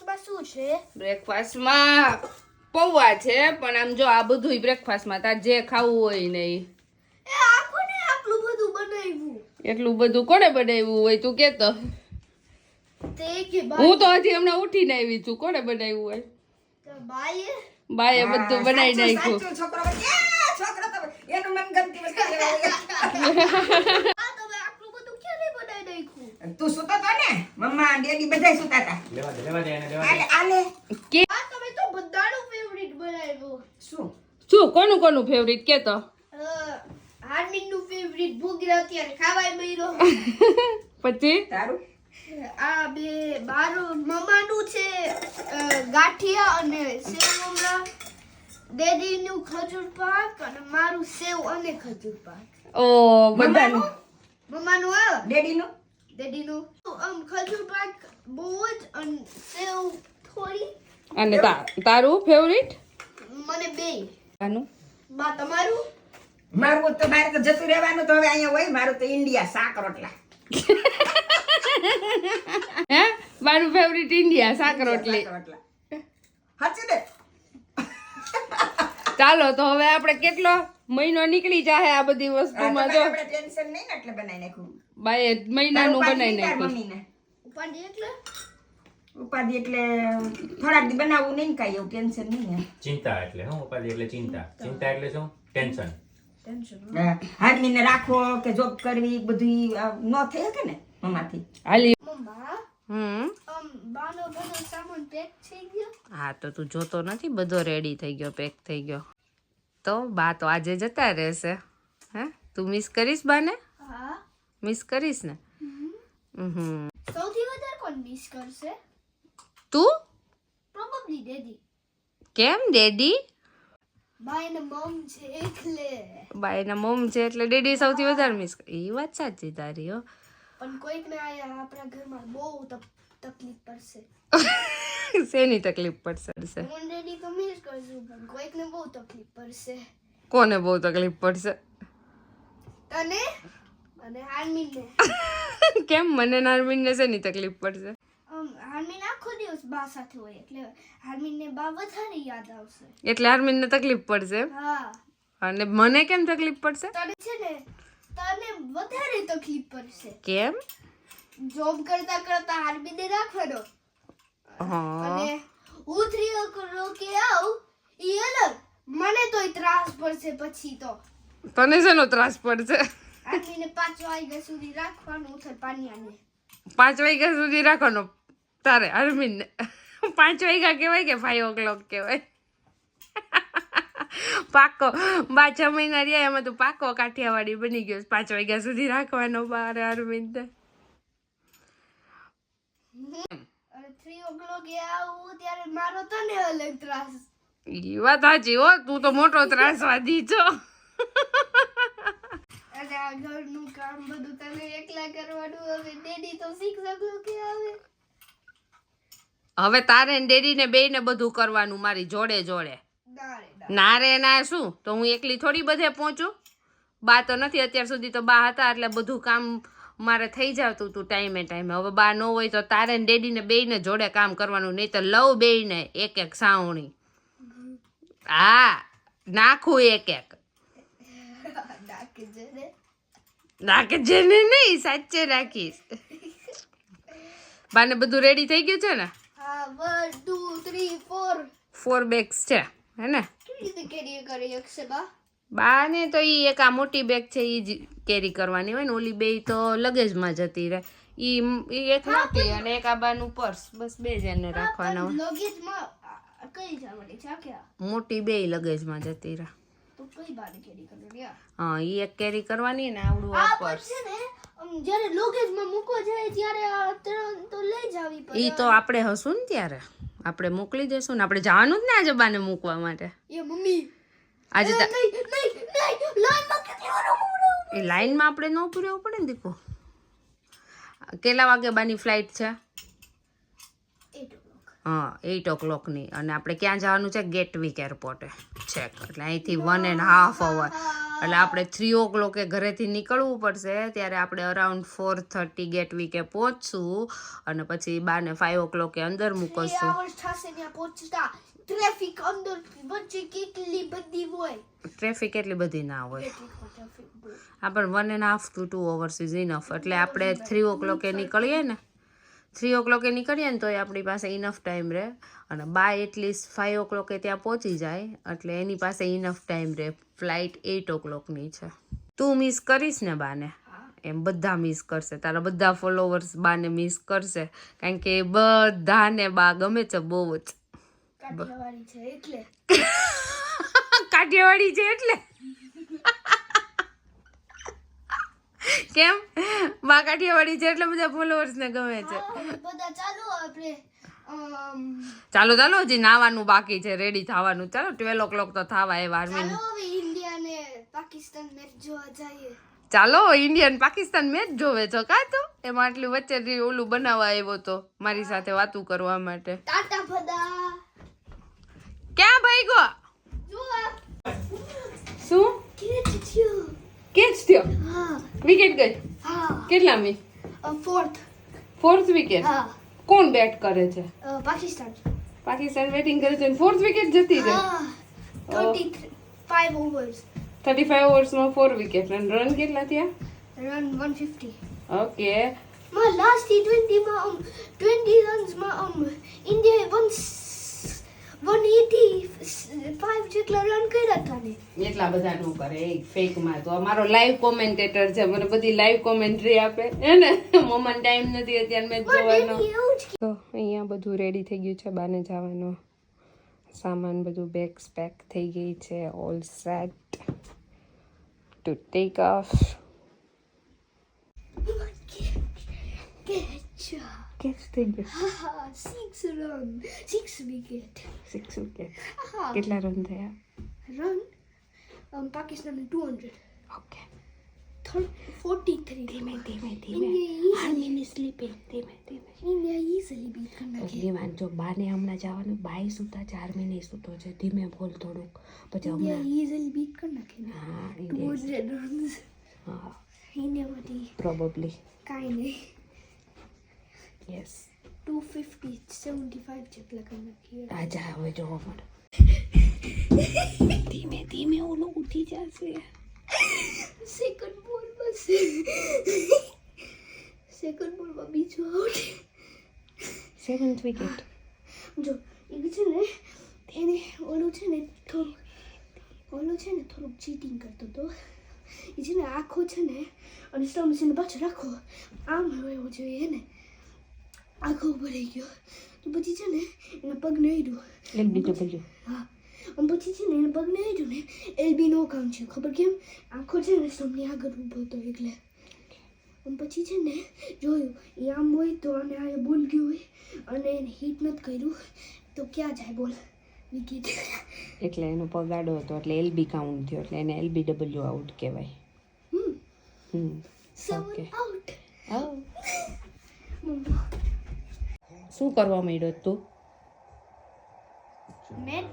બ્રેકફાસ્ટમાં શું છે? બ્રેકફાસ્ટમાં પૌવા છે પણ આમ જો આ બધું બ્રેકફાસ્ટમાં તાર જે ખાવું હોય ને એ આટલું બધું બનાવ્યું. એટલું બધું કોને બનાવ્યું હોય તું કેતો? તો હું તો હજી હમણાં ઉઠીને આવી છું કોને બનાવ્યું હોય? બાય બાએ બધું બનાવી નાખ્યું. છોકરો છોકરો એનું મનગમતી વસ્તુ લેવા આ તમે આટલું બધું ક્યારે બનાવી નાખ્યું તું સુતો તો ને? મમ્મા ડેડી બધા સુતા હતા લેવા દે લેવા દે એને લેવા આલે આલે. કે આ તમે તો બધાનું ફેવરિટ બનાવ્યું. શું? શું કોનું કોનું ફેવરિટ કેતો. હાર્મિનનું ફેવરિટ ભૂગરા અત્યારે ખાવાય મળ્યો પછી? તારું? આ બે મારું મમ્માનું છે ગાંઠિયા અને સેવ મમરા ડેડીનું ખજૂર પાક અને મારું સેવ અને ખજૂર પાક. ઓ બધાનું. મમ્માનું? આ ડેડીનું? ડેડીનું આમ ખજૂર પાક બહુ જ અને સેવ થોડી અને તા- તારું ફેવરિટ મને બે. આનું? બા તમારું? મારું તો બહાર તો જતું રહેવાનું તો હવે અહીંયા હોય મારું તો ઇન્ડિયા શાક રોટલા. હે? મારું ફેવરિટ ઇન્ડિયા શાક રોટલી શાક રોટલા. સાચું ને? ચાલો તો હવે આપણે કેટલો મહિનો નીકળી જાય આ બધી વસ્તુમાં જો? આપણે ટેન્શન નહીં એટલે બનાવી નાખ્યું બાએ મહિનાનું બનાવી નાખ્યું ઉપાડી એટલે? ઉપાધિ એટલે થોડાક દી બનાવવું નહીં કાંઈ એવું ટેન્શન નહીં ને ચિંતા એટલે હું ઉપાધિ એટલે ચિંતા. ચિંતા. એટલે શું? ટેન્શન. હાર્મીને રાખો કે જોબ કરવી બધું ન થઈ શકે ને મમ્માથી? હાલી. હમ. આમ બાનો બધો સામાન પેક થઈ ગયો. હા તો તું જોતો નથી બધો રેડી થઈ ગયો પેક થઈ ગયો. તો બા તો આજે જતા રહેશે. હે? તું મિસ કરીશ બાને? મિસ કરીશ ને? હમ. સૌથી વધારે કોણ મિસ કરશે? તું? પ્રોબેબલી ડેડી કેમ ડેડી બા અને મમ છે એટલે. બા એના મમ છે એટલે ડેડી સૌથી વધારે મિસ એ વાત સાચી તારી હો. પણ કોઈક ને આયા આપણા ઘરમાં બહુ તક- તકલીફ પડશે. શેની તકલીફ પડશે? હું ડેડી તો મિસ કરશું પણ કોઈક ને બહુ તકલીફ પડશે. કોને બહુ તકલીફ પડશે? તને? ને કેમ? મને નારમીનને શેની તકલીફ પડશે? હાર્મિન આખો દિવસ બા સાથે હોય એટલે હાર્મિનને બા વધારે યાદ આવશે. એટલે હાર્મિનને તકલીફ પડશે હા. અને મને કેમ તકલીફ પડશે? તને છે ને તને વધારે તકલીફ પડશે. કેમ? જોબ કરતા કરતા હાર્મિનને રાખવાનો. અને હું થ્રી રોકે આવ ઈ અલગ. મને તોય ત્રાસ પડશે પછી તો. તને શેનો ત્રાસ પડશે? પાંચ વાગ્યા સુધી રાખવાનું ઉથલ પાનિયાને. પાંચ વાગ્યા સુધી રાખવાનો. તારે અરવિંદ પાંચ વાગ્યા કહેવાય કે ફાઈવ ઓ ક્લોક કહેવાય? પાકો બા છ મહિના રહ્યા એમાં તું પાકો કાઠિયાવાડી બની ગયો પાંચ વાગ્યા સુધી રાખવાનો બારે અરવિંદ વાત સાચી હો તું તો મોટો ત્રાસવાદી છો. અને આ ઘરનું કામ બધું તને એકલા કરવાનું હવે ડેડી તો ઓ ક્લોકે આવે? હવે તારે ને ડેડીને બેયને બધું કરવાનું મારી જોડે જોડે. ના રે ના શું? તો હું એકલી થોડી બધે પહોંચું? બા તો નથી અત્યાર સુધી તો બા હતા એટલે બધું કામ મારે થઈ જતું હતું ટાઈમે ટાઈમે. હવે બા ન હોય તો તારે ને ડેડીને બેયને જોડે કામ કરવાનું નહીં તો લવ બેયને એક એક સાવણી. હા નાખું એક એક. જરે ને નહીં સાચે રાખીશ બાને બધું રેડી થઈ ગયું છે ને? ફોર બેગ્સ છે હે ને? બા? ને તો એ એક આ મોટી બેગ છે એ જ કેરી કરવાની હોય ને ઓલી બે તો લગેજમાં જતી રહે. ઈ ઈ એક મોટી અને એક આ બાનું પર્સ બસ બે જણને રાખવાના હોય. મોટી બે લગેજમાં જતી રહે. હા એ એક કેરી કરવાની ને આવડું આ છે ને જ્યારે લોગેજમાં મૂકવા જાય ત્યારે તો લઈ જાવી પડે ઈ તો આપણે હશું ને ત્યારે. આપણે મોકલી દેશું ને આપણે જવાનું જ ને આજે બાને મૂકવા માટે. એ મમ્મી. આજે એ લાઈનમાં આપણે ન ઉભું પડે ને દીકુ? કેટલા વાગે બાની ફ્લાઇટ છે. હા એઇટ ઓ ક્લોકની અને આપણે ક્યાં જવાનું છે? ગેટવિક એરપોર્ટે ચેક એટલે અહીંથી વન એન્ડ હાફ અવર એટલે આપણે થ્રી ઓ ક્લોકે ઘરેથી નીકળવું પડશે ત્યારે આપણે અરાઉન્ડ ફોર થર્ટી ગેટ વીકે પહોંચશું અને પછી બાને ફાઈવ ઓ ક્લોકે અંદર મૂકશું. ટ્રાફિક અંદર વચ્ચે કેટલી બધી હોય? ટ્રાફિક એટલી બધી ના હોય. હા પણ one and half two two hours is enough એટલે આપણે થ્રી ઓ ક્લોકે નીકળીએ ને થ્રી ઓ ક્લોકે નીકળીએ ને તો આપણી પાસે ઇનફ ટાઈમ રહે. અને બાય એટલીસ્ટ ફાઇવ ઓ ક્લોકે ત્યાં પહોંચી જાય. એટલે એની પાસે ઇનફ ટાઈમ રહે. ફ્લાઇટ એઇટ ઓ ક્લોકની છે. તું મિસ કરીશ ને બાને? એમ બધા મિસ કરશે. તારા બધા ફોલોવર્સ બાને મિસ કરશે. કારણ કે બધાને બા ગમે છે બહુ જ. કાઠિયાવાડી છે એટલે. કાઠિયાવાડી છે એટલે? કેમ? મા કાઠિયાવાડી છે એટલે બધા ફોલોઅર્સ ને ગમે છે. બધા ચાલો આપણે ચાલો ચાલો હજી નાવાનું બાકી છે રેડી થવાનું. ચાલો ટ્વેલ ઓ ક્લોક તો થવા એ વારમીન ચાલો ઇન્ડિયા ને પાકિસ્તાન મેચ જોવા જઈએ. ચાલો ઇન્ડિયન પાકિસ્તાન મેચ જોવે છો કા તો? એમાં આટલી વચ્ચે ઓલું બનાવવા આવ્યો તો મારી સાથે વાતું કરવા માટે. ટાટા ફદા ક્યાં ભાઈ ગો? શું? કેચ થયો? વિકેટ ગઈ? કેટલામી? ફોર્થ ફોર્થ વિકેટ કોણ બેટ કરે છે? પાકિસ્તાન. પાકિસ્તાન બેટિંગ કરે છે અને ફોર્થ વિકેટ જતી રહે? 35 5 ઓવર્સ 35 ઓવર્સમાં ફોર વિકેટ અને રન કેટલા થયા? રન 150 ઓકે માં લાસ્ટ T20 માં 20 રન્સમાં ઇન્ડિયા 1 એટલા બધા નું કરે એક ફેકમાં. તો અમારો લાઈવ કોમેન્ટેટર છે મને બધી લાઈવ કોમેન્ટ્રી આપે. હે ને? મોમન ટાઈમ નથી અત્યારે મેં જોવાનો. તો અહીંયા બધું રેડી થઈ ગયું છે બાને જવાનો. સામાન બધું બેગ્સ પેક થઈ ગઈ છે all set to take off catch catch થઈ ગયો six run six wicket six wicket કેટલા રન થયા? Run Pakistan two hundred okay forty three ધીમે ધીમે India હાર્મીની સ્લીપિંગ ધીમે ધીમે. ઇન્ડિયા ઇઝીલી બીટ કરી નાખી એટલી વાંચો બાને હમણાં જવાનું. બાય સૂતા ચાર મહિને સૂતો છે. ધીમે બોલ થોડુંક. પછી હમણાં ઇઝીલી બીટ કરી નાખી હા. ઇન્ડિયા હા ઇન્ડિયામાંથી કાંઈ નહીં. Yes two fifty seventy five જેટલા નાખીએ રાજા હવે જોવા મળે ધીમે ધીમે ઓલો ઉઠી જશે સેકન્ડ બોલ બસ સેકન્ડ બોલમાં બીજો આઉટ સેવન્થ વિકેટ જો એક છે ને એને ઓલું છે ને થોડુંક ઓલું છે ને થોડુંક ચીટિંગ કરતો હતો એ છે ને આખો છે ને અને સ્ટમ્પ છે ને પાછો રાખો આમ એવું જોઈએ ને આખો ભરાઈ ગયો. તો પછી છે ને એને પગ નહીં રહ્યું બીજો બીજો હા. અને પછી છે ને એને પગ નહીં ને એલબી નો કામ છે. ખબર કેમ? આખો છે ને સમની આગળ ઊભો હતો એટલે. અને પછી છે ને જોયું એ આમ હોય તો અને આ બોલ ગયું હોય અને એને હિટ નથી કર્યું. તો ક્યાં જાય બોલ? વિકેટ એટલે એનો પગાડો હતો એટલે એલબી કાઉન્ટ થયો એટલે એને એલબી ડબલ્યુ આઉટ કહેવાય. હમ. હમ. સેવન આઉટ આઉટ શું કરવા માંડ્યો તું? મેચ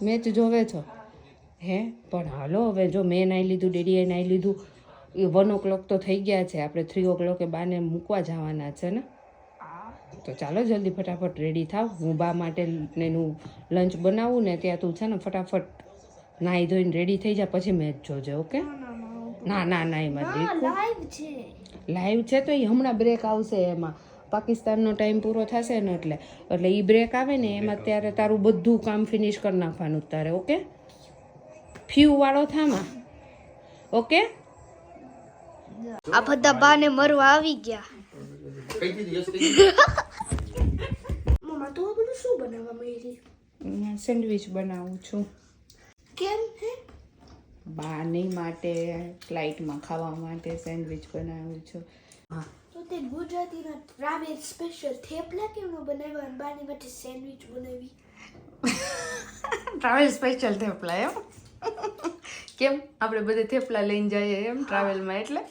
મેચ જોવે છો? હે? પણ હાલો હવે જો મેં નાઈ લીધું ડેડીએ નાહી લીધું એ વન ઓ ક્લોક તો થઈ ગયા છે. આપણે થ્રી ઓ ક્લોકે બાને મૂકવા જવાના છે ને? તો ચાલો જલ્દી ફટાફટ રેડી થાવ. હું બા માટે એનું લંચ બનાવું ને ત્યાં તું છે ને ફટાફટ નાહી ધોઈને રેડી થઈ જા પછી મેચ જોજે ઓકે ના ના ના એમાં લાઈવ છે. લાઈવ છે તો એ હમણાં બ્રેક આવશે એમાં. પાકિસ્તાનનો ટાઈમ પૂરો થશે ને એટલે. એટલે એ બ્રેક આવે ને એમાં ત્યારે તારું બધું કામ ફિનિશ કરી નાખવાનું તારે ઓકે? ફ્યુ વાળો થામાં ઓકે? આ બધા બાને મરવા આવી ગયા. મમ્મા તો બધું શું બનાવવા મેરી સેન્ડવિચ બનાવું છું. કેમ હે? બાની માટે ફ્લાઇટમાં ખાવા માટે સેન્ડવિચ બનાવું છું. હા. તો ગુજરાતીના ટ્રાવેલ સ્પેશિયલ થેપલા કેમ ન બનાવ્યા અને માટે સેન્ડવિચ બનાવી ટ્રાવેલ સ્પેશિયલ થેપલા એમ કેમ આપણે બધે થેપલા લઈને જઈએ, એમ ટ્રાવેલમાં એટલે?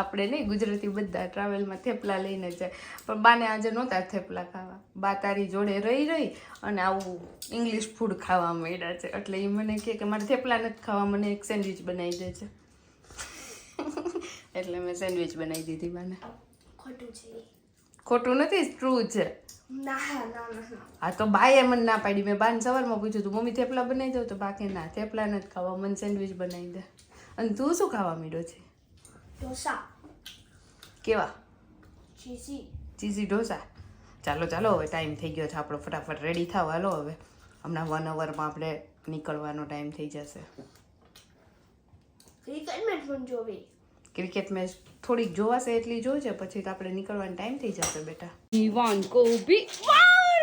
આપણે નહીં, ગુજરાતી બધા ટ્રાવેલમાં થેપલા લઈને જાય. પણ બાને આજે નહોતા થેપલા ખાવા. બા તારી જોડે રહી રહી અને આવું ઇંગ્લિશ ફૂડ ખાવા માંડ્યા છે. એટલે એ મને કહે કે મારે થેપલા નથી ખાવા, મને એક સેન્ડવિચ બનાવી દે છે એટલે મેં સેન્ડવિચ બનાવી દીધી બાને. ખોટું છે ખોટું નથી ટ્રુ છે. હા તો બાએ મને ના પાડી. મેં બાને સવારમાં પૂછ્યું તું મમ્મી થેપલા બનાવી દઉં તો બાકી ના થેપલા નથી ખાવા. મને સેન્ડવિચ બનાવી દે. અને તું શું ખાવા મીડો છે? ઢોસા. કેવા? ચીઝી. ચીઝી ઢોસા? ચાલો ચાલો હવે ટાઈમ થઈ ગયો છે. આપણો ફટાફટ રેડી થાવ. હાલો હવે. હમણાં વન અવરમાં આપણે નીકળવાનો ટાઈમ થઈ જશે. રિક્વાયરમેન્ટ પણ જોવી. ક્રિકેટ મેચ થોડીક જોવાશે એટલી જોજે પછી તો આપણે નીકળવાનો ટાઈમ થઈ જશે બેટા. જીવાન કોબી વાર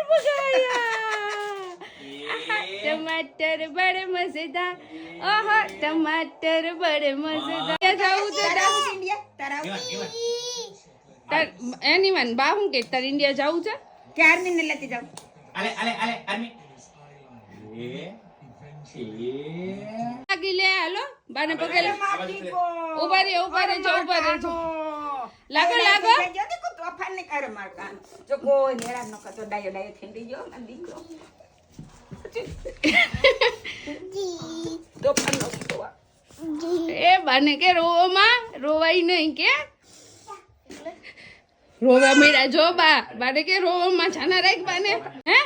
ટમાટર બડે મજેદાર. ઓહો ટમાટર બડે મજેદાર. જાવું તો ઇન્ડિયા તારા તાર- એની મન બા હું કે તાર ઇન્ડિયા જાવું છે? કે આર્મીને લેતી જાઉં. આલે આલે આલે આર્મી એ એ લાગી લે હાલો. બાને પગે લે. ઊભા રે ઊભા રે જો ઊભા રે જો લાગો, લાગો. થઈ તોફાન ને કરે માર કાન. જો કોઈ નેરા ન કરતો, ડાયો ડાયો થઈને ગયો, મારો દીકરો. તોફાન નો એ બાને કે રોવામાં રોવાય નહીં કે. રોવા મેળા જો બા. બાને કે રોવામાં છાના રાખ બાને. હે?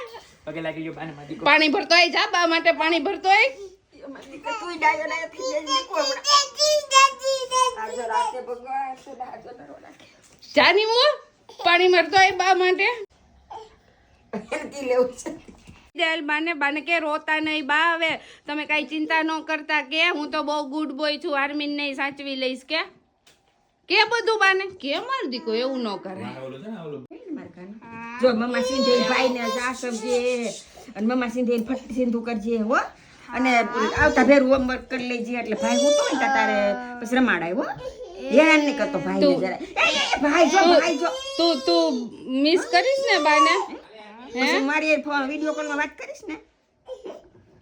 પગે લાગી ગયો બાને પાણી ભરતો આય જા બા માટે પાણી ભરતો આય. જાની મુ પાણી મરતો એ બા માટે? એનથી લેવું છે. દેલ બાને બાને કે રોતા નહીં બા હવે તમે કાંઈ ચિંતા ન કરતા કે હું તો બહુ ગુડ બોય છું આર્મીન નહીં સાચવી લઈશ કે? કે બધું બાને? કે માર દીકો એવું ન કરે. ને. જો મમ્મા સિંધે ભાઈને જા સમજે અને મમ્મા સિંધે ફટ સિંધુ કરજે હો. અને આવતા ભેર હોમવર્ક કરી લેજે એટલે ભાઈ હોતો ને તારે પછી રમાડાય હો. હેરાન નહીં કરતો ભાઈ જરા ભાઈ જો ભાઈ જો. તું તું મિસ કરીશ ને બાને? પછી મારી વીડિયો કોલમાં વાત કરીશ ને?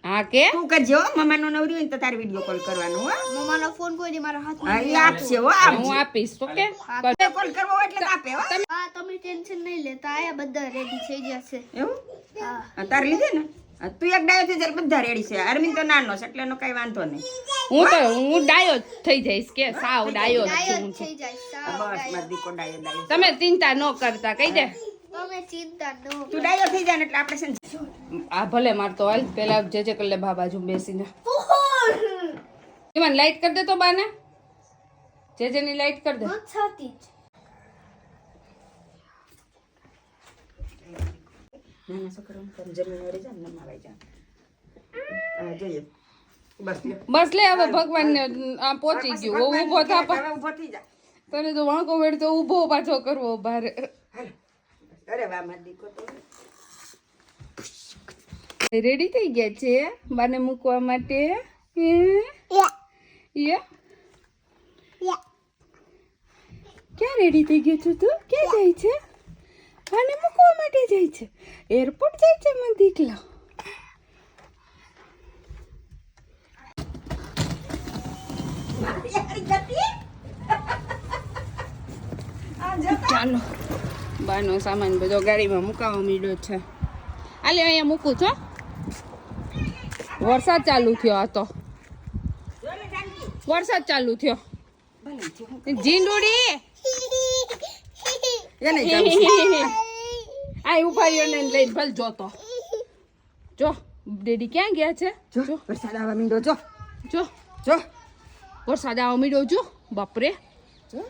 હા કે? તું કરજો હો મમ્માનો નવરી હોય ને તો તારે વીડિયો કોલ કરવાનો હો. મમ્માનો ફોન કોઈ મારા હાથમાં હા, આપશે હો હું આપીશ ઓકે? વીડિયો કોલ કરવો હોય એટલે આપે હો. હા તમે ટેન્શન નહીં લેતા આયા બધા રેડી થઈ જશે એવું? હા તારે લીધે ને? તું એક ડાયો થઈ જાય બધા રેડી છે. અરવિંદ તો નાનો છે એટલે એનો કઈ વાંધો નહીં. હું તો હું ડાયો થઈ જઈશ કે સાવ ડાયો છું થઈ જાય બસ મારી દીકો ડાયો ડાયો. તમે ચિંતા ન કરતા કહી દે. તમે ચિંતા ન તું ડાયો થઈ જાય એટલે આપણે છે આ ભલે મારતો હાલ પેલા જે જે કર લે બા બાજુ બેસીને. એમાં લાઈટ કરી દે તો બાને. જે જેની લાઈટ કરી દે. છાતી નાના છોકરાઓને તમે જમીન વળી જાય ને નમાવાઈ જાય જોઈએ. બસ લે હવે ભગવાનને આ પહોંચી ગયું હું ઊભો થા પા- ઊભો થઈ જા. તને તો વાંકો વેડ તો ઊભો પાછો કરવો ભારે. અરે વા મારો દીકો તો રેડી થઈ ગયા છે? બાને મૂકવા માટે? ક્યાં રેડી થઈ ગયો છું તું? ક્યાં જાય છે? બાને મૂકવા માટે જાય છે. એરપોર્ટ જાય છે દીકલા. ચાલો. બાનો સામાન બધો ગાડીમાં મુકાવા મીડો છે. આલે અહીંયા મૂકું છો વરસાદ ચાલુ થયો આ તો. વરસાદ ચાલુ થયો. જીંડુડી એને. આ ઊભા રહ્યો ને લઈને ભલ જોતો જો ડેડી ક્યાં ગયા છે? જો વરસાદ આવવા મીડો જો. જો. જો. વરસાદ આવવા મીડો જો. બાપરે. જો.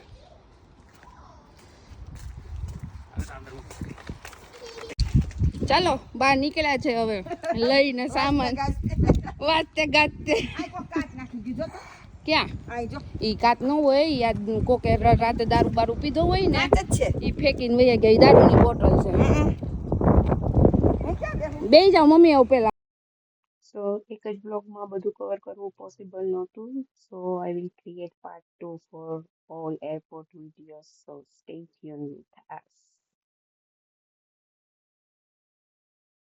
ચાલો બહાર નીકળ્યા છે હવે. લઈને સામાન. વાતે ગાતે નાખી દીધો ક્યાં? આઈ જો. ઈ કાત ન હોય યાદ કોકે રાતે દારૂ બારૂ પીધો હોય ને ઈ ફેંકીને વહી ગઈ દારૂની બોટલ છે? બે જાવ મમ્મી આવું પેલા. સો એક જ બ્લોગમાં બધું કવર કરવું પોસિબલ નહોતું. So I will create part two for all airport videos so stay tune with us